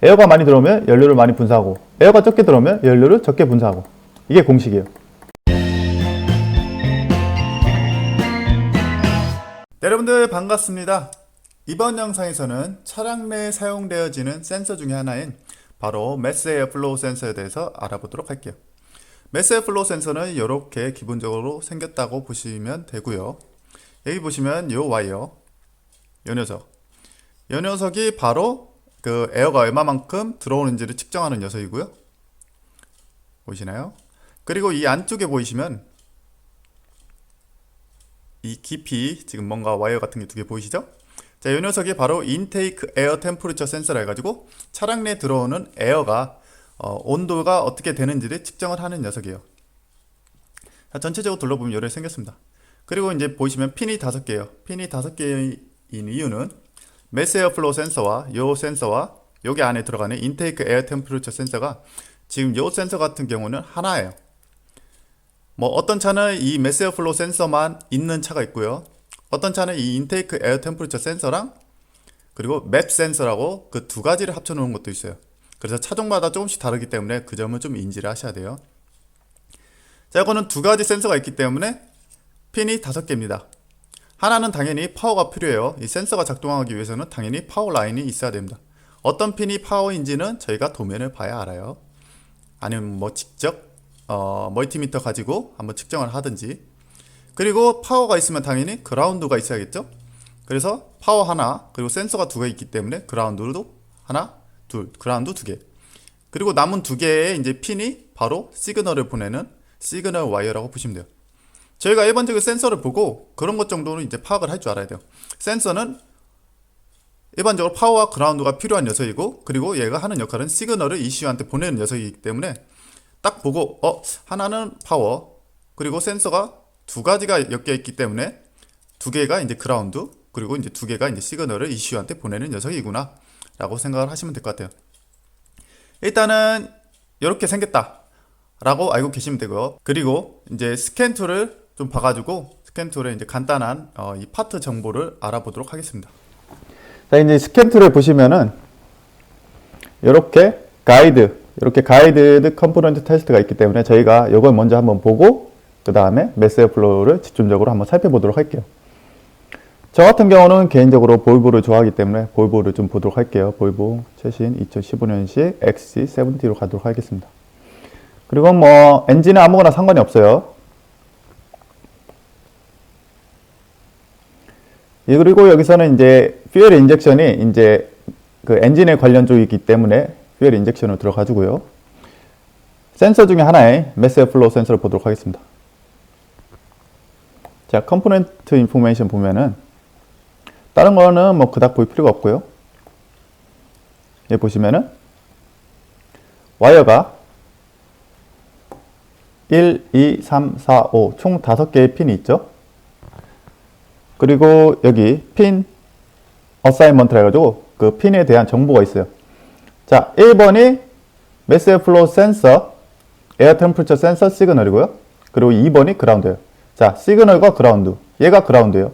에어가 많이 들어오면 연료를 많이 분사하고 에어가 적게 들어오면 연료를 적게 분사하고 이게 공식이에요. 네, 여러분들 반갑습니다. 이번 영상에서는 차량 내에 사용되어지는 센서 중에 하나인 바로 매스 에어플로우 센서에 대해서 알아보도록 할게요. 매스 에어플로우 센서는 이렇게 기본적으로 생겼다고 보시면 되고요. 여기 보시면 요 와이어, 요 녀석, 요 녀석이 바로 그 에어가 얼마만큼 들어오는지를 측정하는 녀석이고요. 보이시나요? 그리고 이 안쪽에 보이시면 이 깊이 지금 뭔가 와이어 같은 게 두 개 보이시죠? 자, 이 녀석이 바로 인테이크 에어 템퍼리처 센서라 해가지고 차량 내 들어오는 에어가 어, 온도가 어떻게 되는지를 측정을 하는 녀석이에요. 자, 전체적으로 둘러보면 이렇게 생겼습니다. 그리고 이제 보시면 핀이 다섯 개예요. 핀이 다섯 개인 이유는 매스 에어플로우 센서와 요 센서와 여기 안에 들어가는 인테이크 에어 템퍼리처 센서가 지금 요 센서 같은 경우는 하나예요. 뭐 어떤 차는 이 매스 에어플로우 센서만 있는 차가 있고요. 어떤 차는 이 인테이크 에어 템퍼리처 센서랑 그리고 맵 센서라고 그 두 가지를 합쳐 놓은 것도 있어요. 그래서 차종마다 조금씩 다르기 때문에 그 점은 좀 인지를 하셔야 돼요. 자, 이거는 두 가지 센서가 있기 때문에 핀이 다섯 개입니다. 하나는 당연히 파워가 필요해요. 이 센서가 작동하기 위해서는 당연히 파워 라인이 있어야 됩니다. 어떤 핀이 파워인지는 저희가 도면을 봐야 알아요. 아니면 뭐 직접 어, 멀티미터 가지고 한번 측정을 하든지 그리고 파워가 있으면 당연히 그라운드가 있어야겠죠 그래서 파워 하나 그리고 센서가 두 개 있기 때문에 그라운드도 하나 둘 그라운드 두 개 그리고 남은 두 개의 이제 핀이 바로 시그널을 보내는 시그널 와이어라고 보시면 돼요 저희가 일반적인 센서를 보고 그런 것 정도는 이제 파악을 할 줄 알아야 돼요. 센서는 일반적으로 파워와 그라운드가 필요한 녀석이고 그리고 얘가 하는 역할은 시그널을 이슈한테 보내는 녀석이기 때문에 딱 보고 어 하나는 파워 그리고 센서가 두 가지가 엮여 있기 때문에 두 개가 이제 그라운드 그리고 이제 두 개가 이제 시그널을 이슈한테 보내는 녀석이구나 라고 생각을 하시면 될 것 같아요. 일단은 이렇게 생겼다 라고 알고 계시면 되고요. 그리고 이제 스캔 툴을 좀 봐가지고 스캔 툴에 이제 간단한 어, 이 파트 정보를 알아보도록 하겠습니다 자 이제 스캔 툴을 보시면은 이렇게 가이드 이렇게 가이드 컴포넌트 테스트가 있기 때문에 저희가 이걸 먼저 한번 보고 그 다음에 메시어 플로우를 집중적으로 한번 살펴보도록 할게요. 저 같은 경우는 개인적으로 볼보를 좋아하기 때문에 볼보를 좀 보도록 할게요. 볼보 최신 2015년식 XC70로 가도록 하겠습니다. 그리고 뭐 엔진은 아무거나 상관이 없어요. 그리고 여기서는 이제 퓨엘 인젝션이 이제 그 엔진에 관련 쪽이기 때문에 퓨엘 인젝션으로 들어가지고요. 센서 중에 하나의 매스 플로우 센서를 보도록 하겠습니다. 자, 컴포넌트 인포메이션 보면은 다른 거는 뭐 그닥 볼 필요가 없고요. 여기 보시면은 와이어가 1, 2, 3, 4, 5 총 5개의 핀이 있죠. 그리고 여기 핀 어사이먼트라 해가지고 그 핀에 대한 정보가 있어요. 자, 1번이 매스 플로우 센서 에어 템퍼처 센서 시그널이고요. 그리고 2번이 그라운드예요. 자, 시그널과 그라운드. 얘가 그라운드예요.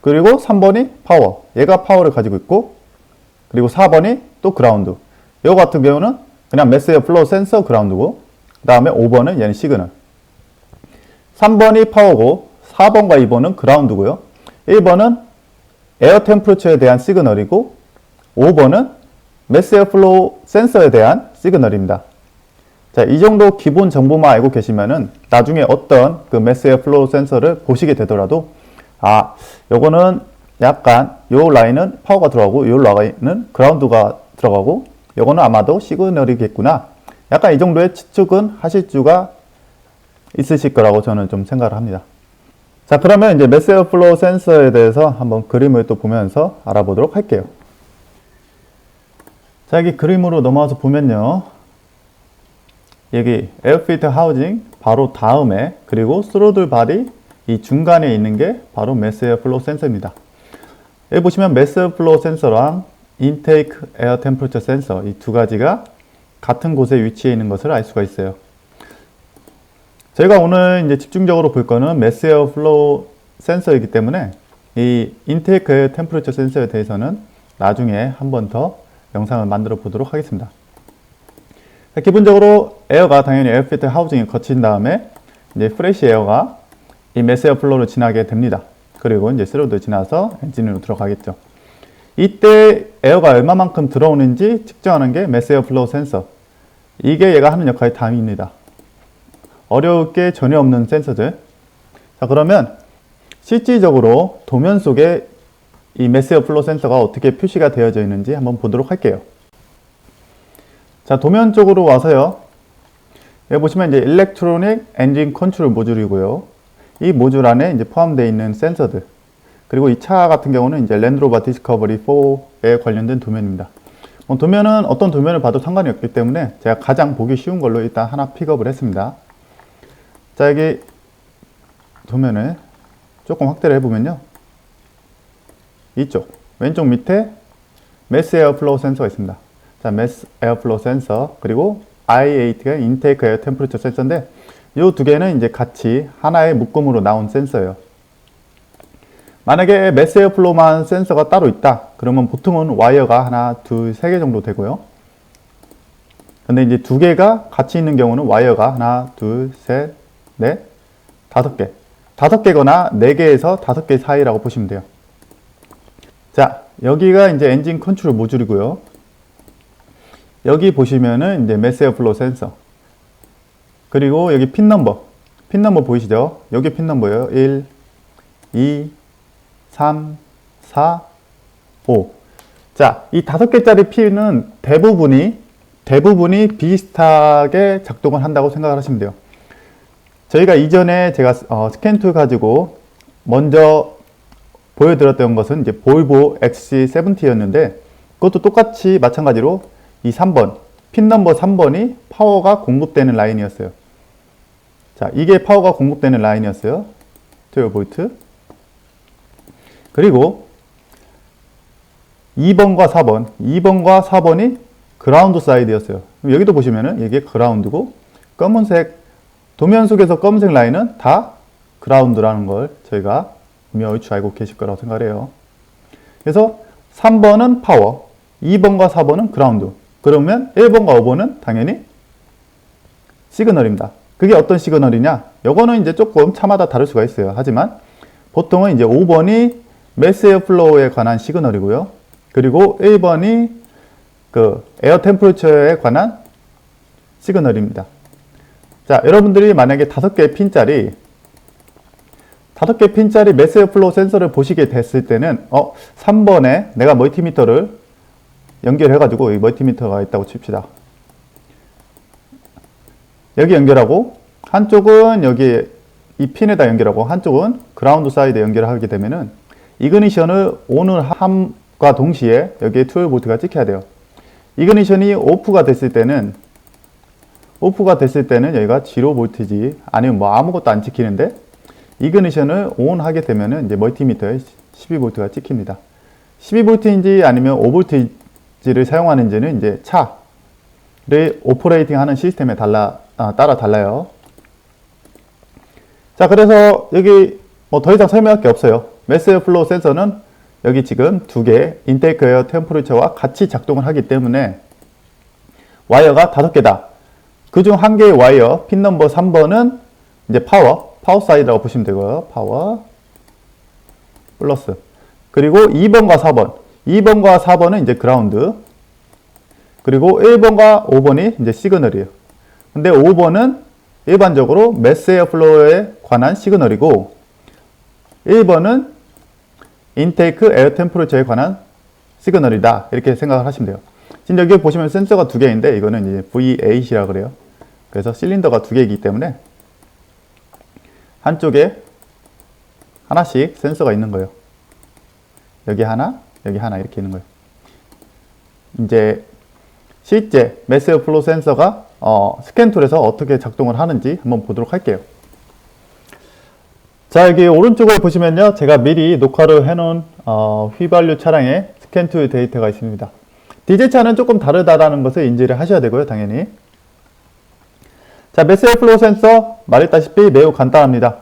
그리고 3번이 파워. 얘가 파워를 가지고 있고 그리고 4번이 또 그라운드. 이거 같은 경우는 그냥 매스 플로우 센서 그라운드고 그 다음에 5번은 얘는 시그널. 3번이 파워고 4번과 2번은 그라운드고요. 1번은 에어 템퍼처에 대한 시그널이고 5번은 매스 에어플로우 센서에 대한 시그널입니다. 자, 이 정도 기본 정보만 알고 계시면은 나중에 어떤 그 매스 에어플로우 센서를 보시게 되더라도 아, 요거는 약간 요 라인은 파워가 들어가고 요 라인은 그라운드가 들어가고 요거는 아마도 시그널이겠구나. 약간 이 정도의 추측은 하실 수가 있으실 거라고 저는 좀 생각을 합니다. 자, 그러면 이제 매스 에어플로우 센서에 대해서 한번 그림을 또 보면서 알아보도록 할게요. 자, 여기 그림으로 넘어와서 보면요. 여기 에어필터 하우징 바로 다음에 그리고 스로들 바디 이 중간에 있는 게 바로 매스 에어플로우 센서입니다. 여기 보시면 매스 에어플로우 센서랑 인테이크 에어 템퍼처 센서 이 두 가지가 같은 곳에 위치해 있는 것을 알 수가 있어요. 저희가 오늘 이제 집중적으로 볼 거는 매스 에어 플로우 센서이기 때문에 이 인테이크 에어 템퍼처 센서에 대해서는 나중에 한 번 더 영상을 만들어 보도록 하겠습니다. 자, 기본적으로 에어가 당연히 에어필터 하우징에 거친 다음에 이제 프레시 에어가 이 매스 에어 플로우로 지나게 됩니다. 그리고 이제 스로도 지나서 엔진으로 들어가겠죠. 이때 에어가 얼마만큼 들어오는지 측정하는 게 매스 에어 플로우 센서. 이게 얘가 하는 역할이 다입니다. 어려울 게 전혀 없는 센서들. 자, 그러면 실질적으로 도면 속에 이 매스 에어플로우 센서가 어떻게 표시가 되어져 있는지 한번 보도록 할게요. 자, 도면 쪽으로 와서요. 여기 보시면 이제 일렉트로닉 엔진 컨트롤 모듈이고요. 이 모듈 안에 이제 포함되어 있는 센서들. 그리고 이 차 같은 경우는 이제 랜드로버 디스커버리 4에 관련된 도면입니다. 뭐 도면은 어떤 도면을 봐도 상관이 없기 때문에 제가 가장 보기 쉬운 걸로 일단 하나 픽업을 했습니다. 자, 여기 도면을 조금 확대를 해보면요. 이쪽, 왼쪽 밑에 매스 에어플로우 센서가 있습니다. 자, 매스 에어플로우 센서, 그리고 I8가 인테이크 에어 템퍼리처 센서인데, 이 두 개는 이제 같이 하나의 묶음으로 나온 센서예요. 만약에 매스 에어플로우만 센서가 따로 있다. 그러면 보통은 와이어가 하나, 둘, 세 개 정도 되고요. 근데 이제 두 개가 같이 있는 경우는 와이어가 하나, 둘, 셋, 넷, 다섯 개. 다섯 개거나 네 개에서 다섯 개 사이라고 보시면 돼요. 자, 여기가 이제 엔진 컨트롤 모듈이고요. 여기 보시면은 이제 매스 에어플로우 센서. 그리고 여기 핀 넘버. 핀 넘버 보이시죠? 여기 핀 넘버예요. 1, 2, 3, 4, 5. 자, 이 다섯 개짜리 핀은 대부분이 대부분이 비슷하게 작동을 한다고 생각을 하시면 돼요. 저희가 이전에 제가 어, 스캔 툴 가지고 먼저 보여드렸던 것은 이제 볼보 XC70였는데 그것도 똑같이 마찬가지로 이 3번 핀 넘버 3번이 파워가 공급되는 라인이었어요. 자, 이게 파워가 공급되는 라인이었어요. 12V. 그리고 2번과 4번, 2번과 4번이 그라운드 사이드였어요. 여기도 보시면은 이게 그라운드고 검은색 도면 속에서 검은색 라인은 다 그라운드라는 걸 저희가 분명히 알고 계실 거라고 생각해요. 그래서 3번은 파워, 2번과 4번은 그라운드. 그러면 1번과 5번은 당연히 시그널입니다. 그게 어떤 시그널이냐? 요거는 이제 조금 차마다 다를 수가 있어요. 하지만 보통은 이제 5번이 매스 에어플로우에 관한 시그널이고요. 그리고 1번이 그 에어 템퍼리처에 관한 시그널입니다. 자, 여러분들이 만약에 다섯 개의 핀짜리 다섯 개 핀짜리 매스 에어플로우 센서를 보시게 됐을 때는 어 3번에 내가 멀티미터를 연결해 가지고 이 멀티미터가 있다고 칩시다. 여기 연결하고 한쪽은 여기 이 핀에다 연결하고 한쪽은 그라운드 사이드에 연결하게 되면은 이그니션을 온을 함과 동시에 여기에 12V가 찍혀야 돼요. 이그니션이 오프가 됐을 때는 오프가 됐을 때는 여기가 0볼트지 아니면 뭐 아무것도 안 찍히는데 이그니션을 온 하게 되면은 이제 멀티미터에 12V가 찍힙니다. 12V인지 아니면 5V를 사용하는지는 이제 차를 오퍼레이팅 하는 시스템에 달라, 아, 따라 달라요. 자, 그래서 여기 뭐 더 이상 설명할 게 없어요. 매스 플로우 센서는 여기 지금 두 개 인테이크 에어 템퍼리처와 같이 작동을 하기 때문에 와이어가 다섯 개다. 그중 한 개의 와이어 핀 넘버 3번은 이제 파워, 파워 사이드라고 보시면 되고요. 파워 플러스. 그리고 2번과 4번. 2번과 4번은 이제 그라운드. 그리고 1번과 5번이 이제 시그널이에요. 근데 5번은 일반적으로 매스 에어 플로우에 관한 시그널이고 1번은 인테이크 에어 템퍼리처에 관한 시그널이다. 이렇게 생각을 하시면 돼요. 지금 여기 보시면 센서가 두 개인데 이거는 이제 V8이라 그래요. 그래서 실린더가 두 개이기 때문에 한쪽에 하나씩 센서가 있는 거예요. 여기 하나, 여기 하나 이렇게 있는 거예요. 이제 실제 매스 플로 센서가 어, 스캔 툴에서 어떻게 작동을 하는지 한번 보도록 할게요. 자 여기 오른쪽을 보시면요 제가 미리 녹화를 해놓은 어, 휘발유 차량의 스캔 툴 데이터가 있습니다. 디젤 차는 조금 다르다라는 것을 인지를 하셔야 되고요 당연히 자, 매스 에어플로우 센서 말했다시피 매우 간단합니다.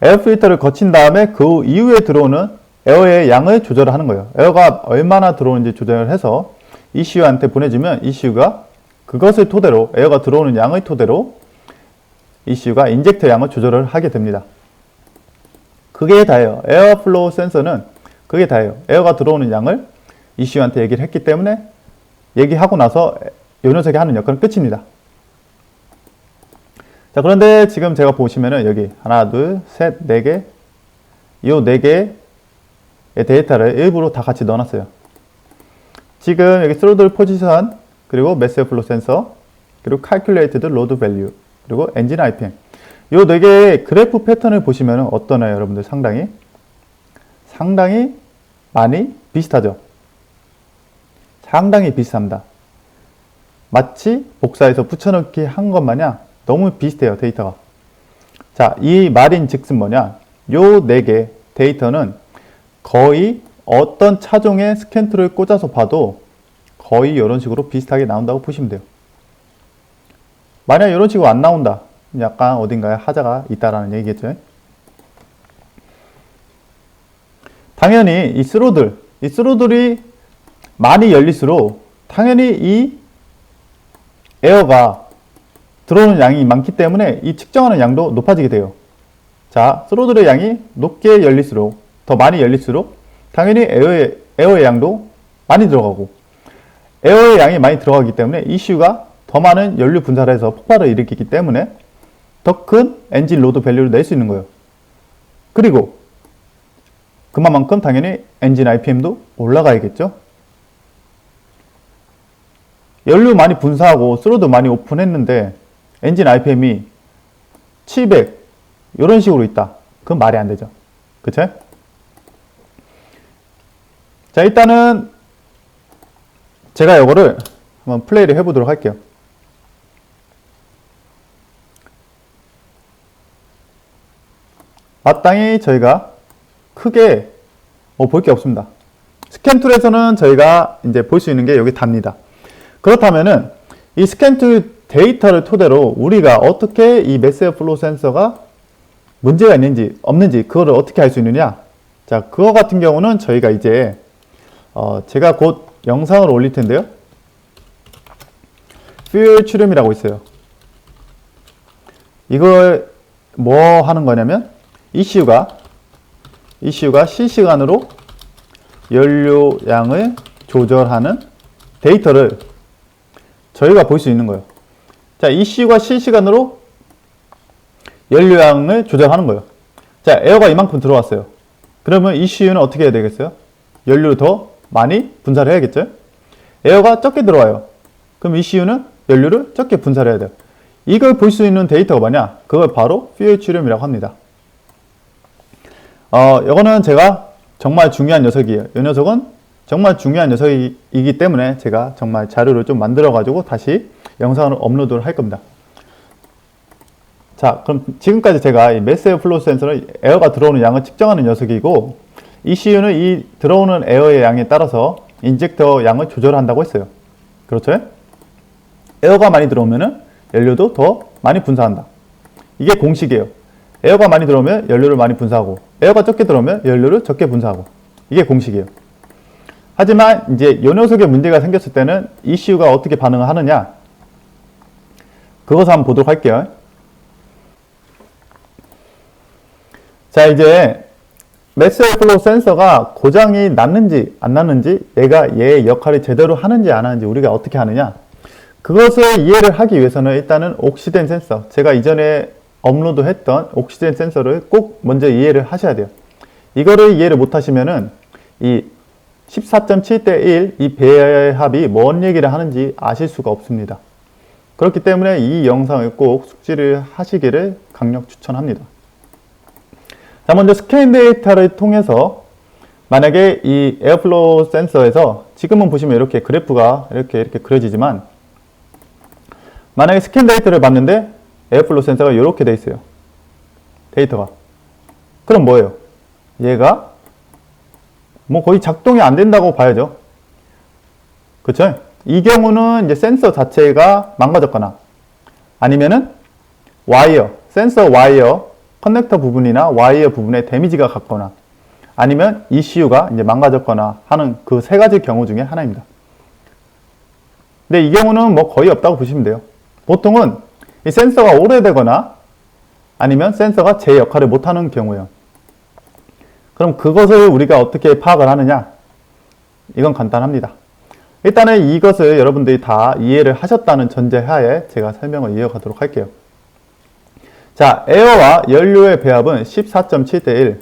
에어 필터를 거친 다음에 그 이후에 들어오는 에어의 양을 조절을 하는 거예요. 에어가 얼마나 들어오는지 조절을 해서 ECU한테 보내주면 ECU가 그것을 토대로 에어가 들어오는 양의 토대로 ECU가 인젝터 양을 조절을 하게 됩니다. 그게 다예요. 에어 플로우 센서는 그게 다예요. 에어가 들어오는 양을 ECU한테 얘기를 했기 때문에 얘기하고 나서 요 녀석이 하는 역할은 끝입니다. 자, 그런데 지금 제가 보시면은 여기 하나, 둘, 셋, 네 개, 요네 개의 데이터를 일부러 다 같이 넣어놨어요. 지금 여기 스로들 포지션, 그리고 메시어 플로 센서, 그리고 calculated load 그리고 엔진 RPM. 요네 개의 그래프 패턴을 보시면 어떠나요, 여러분들? 상당히? 상당히 많이 비슷하죠? 상당히 비슷합니다. 마치 복사해서 붙여넣기 한 것 마냥 너무 비슷해요, 데이터가. 자, 이 말인 즉슨 뭐냐? 요 네 개 데이터는 거의 어떤 차종의 스캔 툴을 꽂아서 봐도 거의 이런 식으로 비슷하게 나온다고 보시면 돼요. 만약 이런 식으로 안 나온다. 약간 어딘가에 하자가 있다라는 얘기겠죠. 당연히 이 스로들, 이 스로들이 많이 열릴수록 당연히 이 에어가 들어오는 양이 많기 때문에 이 측정하는 양도 높아지게 돼요. 자, 스로들의 양이 높게 열릴수록 더 많이 열릴수록 당연히 에어의, 에어의 양도 많이 들어가고 에어의 양이 많이 들어가기 때문에 이슈가 더 많은 연료 분사를 해서 폭발을 일으키기 때문에 더 큰 엔진 로드 밸류를 낼 수 있는 거예요. 그리고 그만큼 당연히 엔진 RPM도 올라가야겠죠. 연료 많이 분사하고 스로드 많이 오픈했는데 엔진 RPM이 700 이런 식으로 있다. 그건 말이 안 되죠. 그쵸? 자 일단은 제가 이거를 한번 플레이를 해보도록 할게요. 마땅히 저희가 크게 뭐 볼 게 없습니다. 스캔 툴에서는 저희가 이제 볼 수 있는 게 여기 답니다. 그렇다면은 이 스캔 툴 데이터를 토대로 우리가 어떻게 이 메시어 플로 센서가 문제가 있는지 없는지 그거를 어떻게 할수 있느냐? 자, 그거 같은 경우는 저희가 이제 어, 제가 곧 영상을 올릴 텐데요. fuel 출음이라고 있어요. 이걸 뭐 하는 거냐면 ECU가 ECU가 실시간으로 연료량을 조절하는 데이터를 저희가 볼 수 있는 거예요. 자, ECU가 실시간으로 연료량을 조절하는 거예요. 자, 에어가 이만큼 들어왔어요. 그러면 ECU는 어떻게 해야 되겠어요? 연료를 더 많이 분사를 해야겠죠? 에어가 적게 들어와요. 그럼 ECU는 연료를 적게 분사를 해야 돼요. 이걸 볼 수 있는 데이터가 뭐냐? 그걸 바로 fuel 출력이라고 합니다. 어, 이거는 제가 정말 중요한 녀석이에요. 이 녀석은 정말 중요한 녀석이기 때문에 제가 정말 자료를 좀 만들어 가지고 다시 영상을 업로드를 할 겁니다. 자, 그럼 지금까지 제가 이 메세어 플로우 센서는 에어가 들어오는 양을 측정하는 녀석이고 ECU는 이 들어오는 에어의 양에 따라서 인젝터 양을 조절한다고 했어요. 그렇죠? 에어가 많이 들어오면은 연료도 더 많이 분사한다. 이게 공식이에요. 에어가 많이 들어오면 연료를 많이 분사하고 에어가 적게 들어오면 연료를 적게 분사하고 이게 공식이에요. 하지만 이제 이 녀석에 문제가 생겼을 때는 ECU가 어떻게 반응을 하느냐 그것을 한번 보도록 할게요. 자 이제 메시어 플로우 센서가 고장이 났는지 안 났는지 얘가 얘의 역할을 제대로 하는지 안 하는지 우리가 어떻게 하느냐? 그것을 이해를 하기 위해서는 일단은 옥시덴 센서 제가 이전에 업로드 했던 옥시덴 센서를 꼭 먼저 이해를 하셔야 돼요. 이거를 이해를 못 하시면은 이 14.7대 1 이 배합이 뭔 얘기를 하는지 아실 수가 없습니다 그렇기 때문에 이 영상을 꼭 숙지를 하시기를 강력 추천합니다 자, 먼저 스캔 데이터를 통해서 만약에 이 에어플로우 센서에서 지금은 보시면 이렇게 그래프가 이렇게 이렇게 그려지지만 만약에 스캔 데이터를 봤는데 에어플로우 센서가 이렇게 돼 있어요. 데이터가. 그럼 뭐예요? 얘가 뭐 거의 작동이 안 된다고 봐야죠. 그쵸? 이 경우는 이제 센서 자체가 망가졌거나 아니면은 와이어, 센서 와이어 커넥터 부분이나 와이어 부분에 데미지가 갔거나 아니면 ECU가 이제 망가졌거나 하는 그 세 가지 경우 중에 하나입니다. 근데 이 경우는 뭐 거의 없다고 보시면 돼요. 보통은 이 센서가 오래되거나 아니면 센서가 제 역할을 못하는 경우예요. 그럼 그것을 우리가 어떻게 파악을 하느냐? 이건 간단합니다. 일단은 이것을 여러분들이 다 이해를 하셨다는 전제하에 제가 설명을 이어가도록 할게요. 자, 에어와 연료의 배합은 14.7대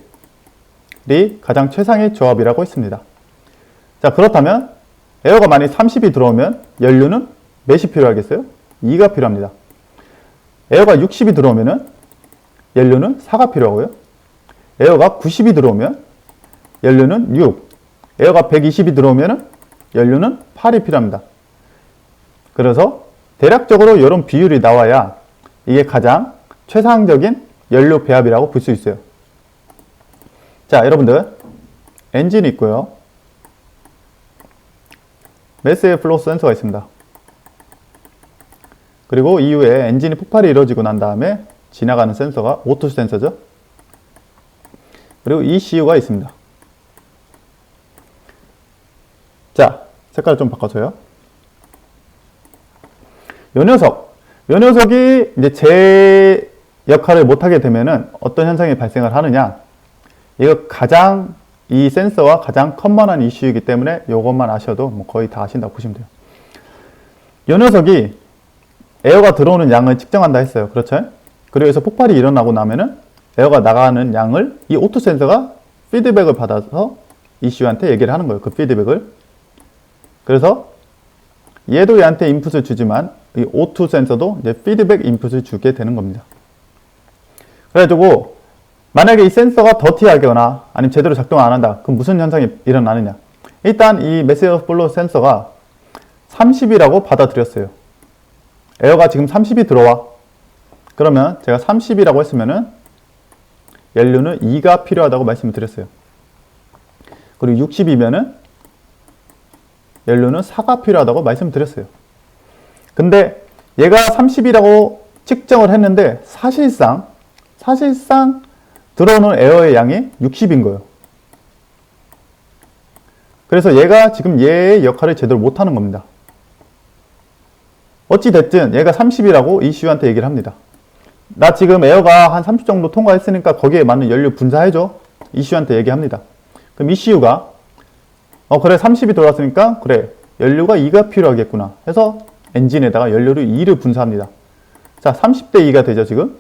1이 가장 최상의 조합이라고 했습니다. 자, 그렇다면 에어가 만약 30이 들어오면 연료는 몇이 필요하겠어요? 2가 필요합니다. 에어가 60이 들어오면 연료는 4가 필요하고요. 에어가 90이 들어오면 연료는 6. 에어가 120이 들어오면 연료는 8이 필요합니다. 그래서 대략적으로 이런 비율이 나와야 이게 가장 최상적인 연료 배합이라고 볼 수 있어요. 자, 여러분들 엔진이 있고요. 매스의 플로우 센서가 있습니다. 그리고 이후에 엔진이 폭발이 이루어지고 난 다음에 지나가는 센서가 오토 센서죠. 그리고 ECU가 있습니다. 자, 색깔을 좀 바꿔줘요. 요 녀석, 요 녀석이 이제 제 역할을 못하게 되면은 어떤 현상이 발생을 하느냐? 이거 가장 이 센서와 가장 커먼한 이슈이기 때문에 이것만 아셔도 뭐 거의 다 아신다고 보시면 돼요. 이 녀석이 에어가 들어오는 양을 측정한다 했어요. 그렇죠? 그리고 여기서 폭발이 일어나고 나면은 에어가 나가는 양을 이 오토 센서가 피드백을 받아서 이슈한테 얘기를 하는 거예요. 그 피드백을. 그래서 얘도 얘한테 인풋을 주지만 이 O2 센서도 이제 피드백 인풋을 주게 되는 겁니다. 그래가지고 만약에 이 센서가 더티하거나 아니면 제대로 작동 안 한다. 그럼 무슨 현상이 일어나느냐? 일단 이 메시어 플로 센서가 30이라고 받아들였어요. 에어가 지금 30이 들어와. 그러면 제가 30이라고 했으면은 연료는 2가 필요하다고 말씀을 드렸어요. 그리고 60이면은 연료는 4가 필요하다고 말씀드렸어요. 근데 얘가 30이라고 측정을 했는데 사실상 사실상 들어오는 에어의 양이 60인 거예요. 그래서 얘가 지금 얘의 역할을 제대로 못하는 겁니다. 어찌됐든 얘가 30이라고 이슈한테 얘기를 합니다. 나 지금 에어가 한 30 정도 통과했으니까 거기에 맞는 연료 분사해줘. 이슈한테 얘기합니다. 그럼 이슈가 어 그래 30이 들어왔으니까 그래 연료가 2가 필요하겠구나 해서 엔진에다가 연료를 2를 분사합니다. 자 30대 2가 되죠 지금.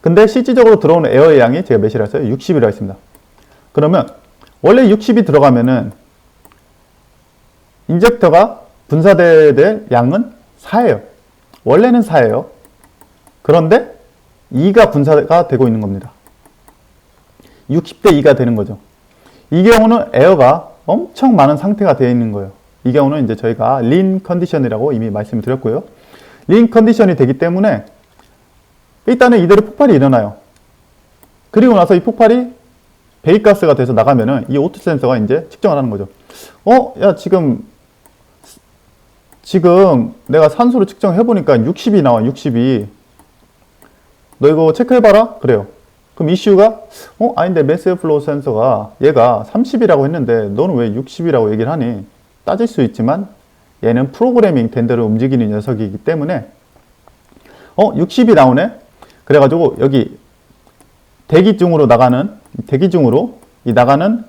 근데 실질적으로 들어오는 에어의 양이 제가 몇이라 했어요? 60이라 했습니다. 그러면 원래 60이 들어가면은 인젝터가 분사돼야 될 양은 4예요. 원래는 4예요. 그런데 2가 분사가 되고 있는 겁니다. 60대 2가 되는 거죠. 이 경우는 에어가 엄청 많은 상태가 되어 있는 거예요. 이 경우는 이제 저희가 린 컨디션이라고 이미 말씀드렸고요. 린 컨디션이 되기 때문에 일단은 이대로 폭발이 일어나요. 그리고 나서 이 폭발이 배기가스가 돼서 나가면은 이 오토 센서가 이제 측정을 하는 거죠. 어, 야, 지금, 지금 내가 산소를 측정해보니까 60이 나와, 60이. 너 이거 체크해봐라? 그래요. 그럼 이슈가, 어, 아닌데, 매스 플로우 센서가 얘가 30이라고 했는데 너는 왜 60이라고 얘기를 하니? 따질 수 있지만 얘는 프로그래밍 된 대로 움직이는 녀석이기 때문에 어, 60이 나오네? 그래가지고 여기 대기 중으로 나가는 대기 중으로 이 나가는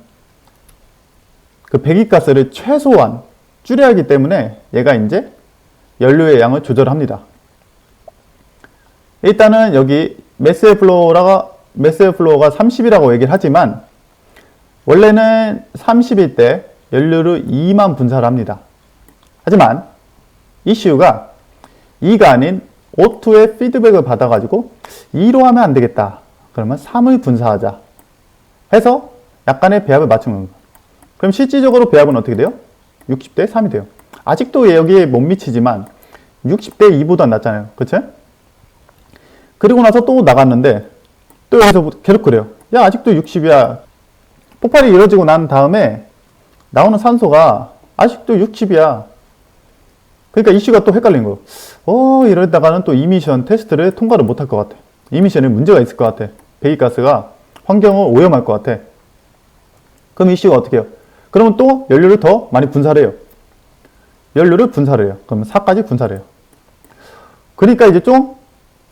그 배기가스를 최소한 줄여야 하기 때문에 얘가 이제 연료의 양을 조절합니다. 일단은 여기 매스 플로우가 매스 플로우가 30이라고 얘기를 하지만 원래는 30일 때 연료를 2만 분사를 합니다. 하지만 이슈가 2가 아닌 O2의 피드백을 받아가지고 2로 하면 안 되겠다. 그러면 3을 분사하자. 해서 약간의 배합을 맞춘 겁니다. 그럼 실질적으로 배합은 어떻게 돼요? 60대 3이 돼요. 아직도 여기에 못 미치지만 60대 2보다 낫잖아요. 그쵸? 그리고 나서 또 나갔는데 또 여기서 계속 그래요. 야, 아직도 60이야. 폭발이 이루어지고 난 다음에 나오는 산소가 아직도 60이야. 그러니까 이슈가 또 헷갈린 거. 어, 이러다가는 또 이미션 테스트를 통과를 못할 것 같아. 이미션에 문제가 있을 것 같아. 배기가스가 환경을 오염할 것 같아. 그럼 이슈가 어떻게 해요? 그러면 또 연료를 더 많이 분사를 해요. 연료를 분사를 해요. 그러면 4까지 분사를 해요. 그러니까 이제 좀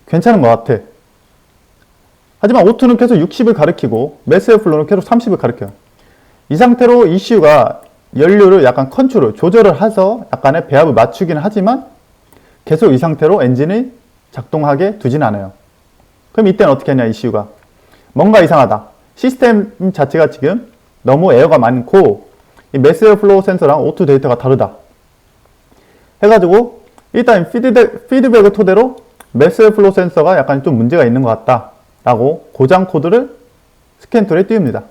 괜찮은 것 같아. 하지만 O2는 계속 60을 가리키고 매스의 플로는 계속 30을 가리켜요. 이 상태로 ECU가 연료를 약간 컨트롤, 조절을 해서 약간의 배합을 맞추기는 하지만 계속 이 상태로 엔진이 작동하게 두진 않아요. 그럼 이때는 어떻게 하냐, ECU가. 뭔가 이상하다. 시스템 자체가 지금 너무 에어가 많고 이 매스 플로우 센서랑 O2 데이터가 다르다. 해가지고 일단 피드백, 피드백을 토대로 매스 플로우 센서가 약간 좀 문제가 있는 것 같다. 라고 고장 코드를 스캔 툴에 띄웁니다.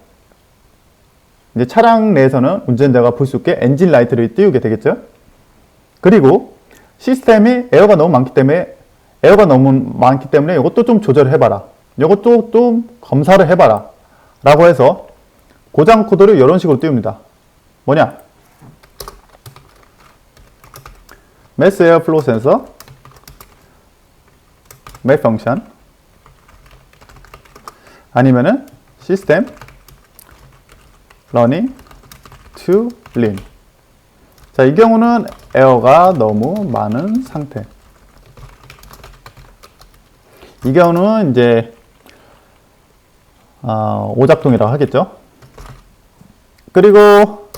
이제 차량 내에서는 운전자가 볼 수 있게 엔진 라이트를 띄우게 되겠죠. 그리고 시스템이 에어가 너무 많기 때문에 에어가 너무 많기 때문에 이것도 좀 조절을 해봐라. 이것도 좀 검사를 해봐라. 라고 해서 고장 코드를 이런 식으로 띄웁니다. 뭐냐? mass air flow sensor malfunction 아니면은 system running too lean 자, 이 경우는 에어가 너무 많은 상태. 이 경우는 이제 어, 오작동이라고 하겠죠. 그리고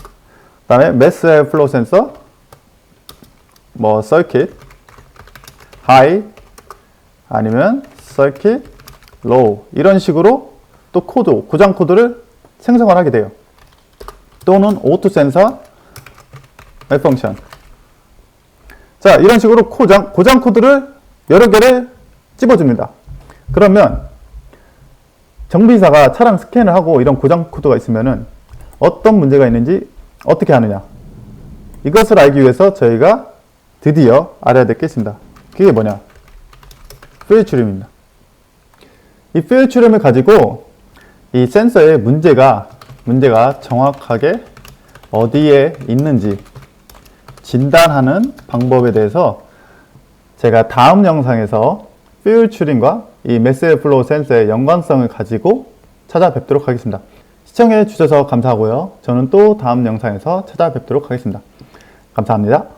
그다음에 매스 플로우 센서, 뭐 서킷, 하이 아니면 서킷, 로우 이런 식으로 또 코드, 고장 코드를 생성을 하게 돼요. 또는 오토 센서 malfunction. 자, 이런 식으로 고장, 고장 코드를 여러 개를 찝어줍니다. 그러면 정비사가 차량 스캔을 하고 이런 고장 코드가 있으면은 어떤 문제가 있는지 어떻게 하느냐. 이것을 알기 위해서 저희가 드디어 알아야 될 게 있습니다. 그게 뭐냐. 퓨일 출임입니다. 이 퓨일 출임을 가지고 이 센서의 문제가, 문제가 정확하게 어디에 있는지 진단하는 방법에 대해서 제가 다음 영상에서 퓨일 츄링과 이 메스 플로우 센서의 연관성을 가지고 찾아뵙도록 하겠습니다. 시청해 주셔서 감사하고요. 저는 또 다음 영상에서 찾아뵙도록 하겠습니다. 감사합니다.